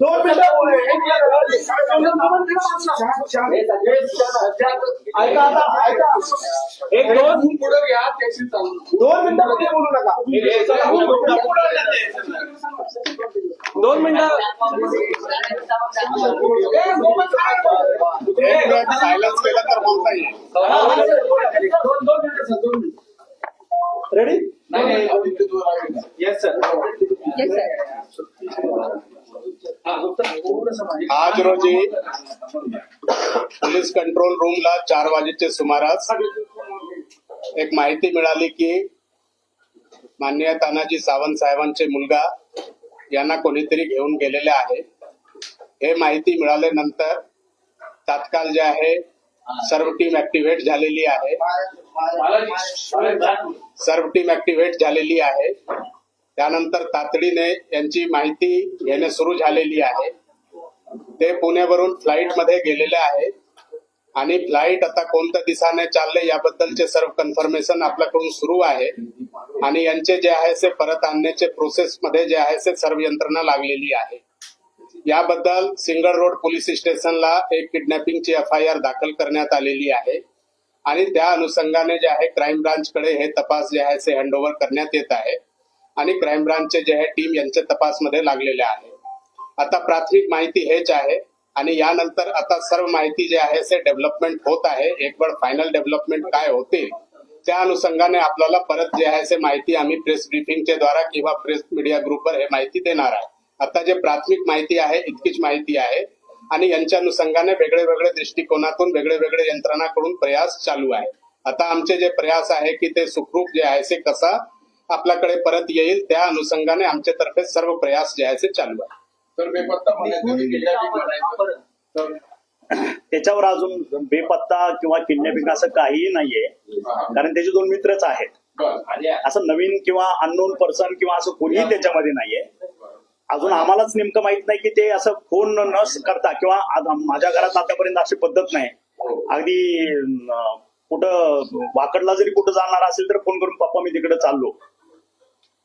दोन मिनिटं ऐका आता ऐका एक दोन पुढे घ्या त्याची दोन मिनिटं मध्ये बोलू नका. दोन मिनिटं सायलन्स केलं तर बोलता येईल दोन दोन मिनिटं सर दोन मिनिटं रेडी नाही नाही येस सर हा. आज रोजी पोलीस कंट्रोल रूमला चार वाजेच्या सुमारास एक माहिती मिळाली की माननीय तानाजी सावंत साहेबांचे मुलगा यांना कोणीतरी घेऊन गेलेले आहे हे माहिती मिळाल्यानंतर तात्काळ जे आहे सर्व टीम ऍक्टिव्हेट झालेली आहे. सर्व टीम ऍक्टिव्हेट झालेली आहे त्यानंतर तातडीने यांची माहिती घेणे सुरू झालेली आहे. ते पुण्यावरून फ्लाईटमध्ये गेलेले आहे. आणि फ्लाईट आता कोणत्या दिशाने चालले याबद्दलचे सर्व कन्फर्मेशन आपल्याकडून सुरू आहे. आणि यांचे जे आहे ते परत आणण्याचे प्रोसेस मध्ये जे आहे ते सर्व यंत्रणा लागलेली आहे. याबद्दल सिंगल रोड पोलीस स्टेशनला एक किडनॅपिंगची एफ आय आर दाखल करण्यात आलेली आहे. आणि त्या अनुषंगाने जे आहे क्राईम ब्रांचकडे हे तपास जे आहे ते हँडओव्हर करण्यात येत आहे. आणि क्राईम ब्रांचचे जे आहे टीम यांच्या तपासमध्ये लागलेले आहे. आता प्राथमिक माहिती हेच आहे आणि यानंतर आता सर्व माहिती जे आहे ते डेव्हलपमेंट होत आहे. एक वेळ फायनल डेव्हलपमेंट काय होते त्या अनुषंगाने आपल्याला परत जे आहे ते माहिती आम्ही प्रेस ब्रिफिंगच्या द्वारा किंवा प्रेस मीडिया ग्रुपवर हे माहिती देणार आहे. आता जे प्राथमिक माहिती आहे इतकीच माहिती आहे आणि यांच्या अनुषंगाने वेगळे वेगळे दृष्टिकोनातून वेगळे वेगळे यंत्रणाकडून प्रयास चालू आहे. आता आमचे जे प्रयास आहे की ते सुखरूप जे आहे ते कसा आपल्याकडे परत येईल. त्या अनुषंगाने आमच्या तर्फे सर्व प्रयास जे आहे ते चालू आहे तर बेपत्ता होण्यासाठी kidnapping करायचं. तर त्याच्यावर अजून बेपत्ता किंवा किडनॅपिंग असं काहीही नाहीये. कारण त्याचे दोन मित्रच आहेत. असं नवीन किंवा अननोन पर्सन किंवा असं कोणीही त्याच्यामध्ये नाहीये. अजून आम्हालाच नेमकं माहीत नाही की ते असं फोन न करता किंवा आज माझ्या घरात आतापर्यंत अशी पद्धत नाही. अगदी कुठं वाकडला जरी कुठं जाणार असेल तर फोन करून पप्पा मी तिकडे चाललो.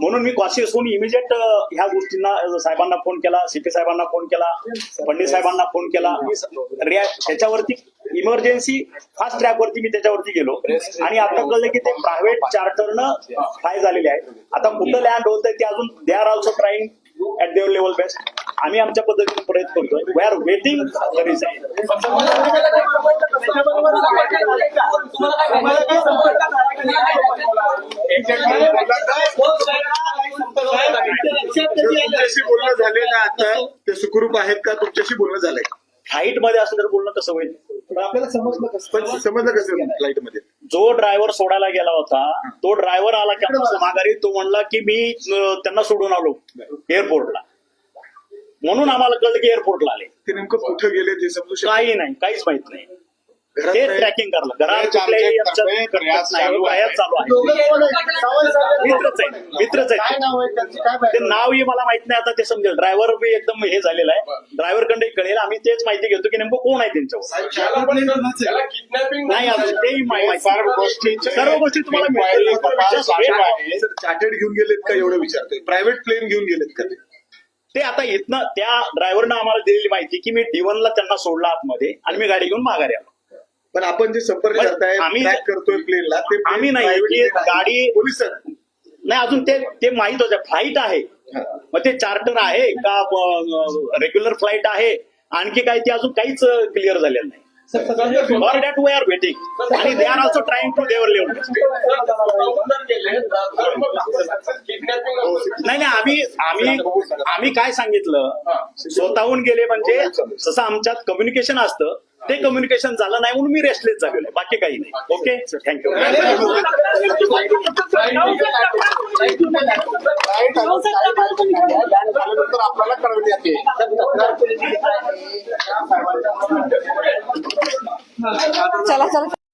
म्हणून मी कॉशियस होऊन इमिजिएट ह्या गोष्टींना साहेबांना फोन केला सीपी साहेबांना फोन केला पंडित साहेबांना फोन केला. मी त्याच्यावरती इमर्जन्सी फास्ट ट्रॅक वरती मी त्याच्यावरती गेलो. आणि आता कळलं की ते प्रायव्हेट चार्टरनं फ्लाय झालेले आहे आता कुठं लँड होत ते अजून they are also trying at their level best आम्ही आमच्या पद्धतीने प्रयत्न करतोय. वी आर वेटिंग तुमच्याशी बोलणं झाले ना आता ते सुखरूप आहेत का? तुमच्याशी बोलणं झालंय. फ्लाईटमध्ये असं तर बोलणं कसं होईल. आपल्याला समजलं कसं? पण समजलं कसं फ्लाईटमध्ये जो ड्रायव्हर सोडायला गेला होता तो ड्रायव्हर आला कॅम्पस माघारी तो म्हणला की मी त्यांना सोडून आलो एअरपोर्टला. म्हणून आम्हाला कळलं की एअरपोर्टला आले. ते नेमकं कुठं गेले ते समजू शकतो काही नाही काहीच माहीत नाही. ते नाही? ट्रॅकिंग करलं. घरात कुठल्याही चालू आहे. प्रयास चालू आहे. मित्रच आहे. मित्रच काय आहे नाव आहे त्यांचं? काय ते नावही मला माहीत नाही आता ते समजेल. ड्रायव्हर बी एकदम हे झालेलं आहे. ड्रायव्हरकडे कळेल. आम्ही तेच माहिती घेतो की नेमकं कोण आहे त्यांच्यावर. नाही अजून तेही माहिती. सर्व गोष्टी तुम्हाला मिळतील. चार्टर्ड घेऊन गेलेत का एवढं विचारतोय? प्रायव्हेट प्लेन घेऊन गेलेत का ते? ते आता इथनं त्या ड्रायव्हरनं आम्हाला दिलेली माहिती की मी डी ला त्यांना सोडला आतमध्ये आणि मी गाडी घेऊन माघारी आलो. पण आपण जे संपर्क करताय आम्ही- करतोय प्लेनला ते आम्ही नाही. गाडी- पोलीस नाही अजून ते ते माहीत होतं फ्लाईट आहे. मग ते चार्टर आहे का रेग्युलर फ्लाईट आहे? आणखी काही ते अजून काहीच क्लिअर झालेलं नाही. For that we are waiting आणि they are also trying to their level नाही नाही आम्ही आम्ही आम्ही काय सांगितलं? स्वतःहून गेले म्हणजे जसं आमच्यात कम्युनिकेशन असतं ते कम्युनिकेशन झालं नाही म्हणून मी रेस्टलेस झालेलो आहे. बाकी काही नाही. ओके थँक्यू आपल्याला चला चला.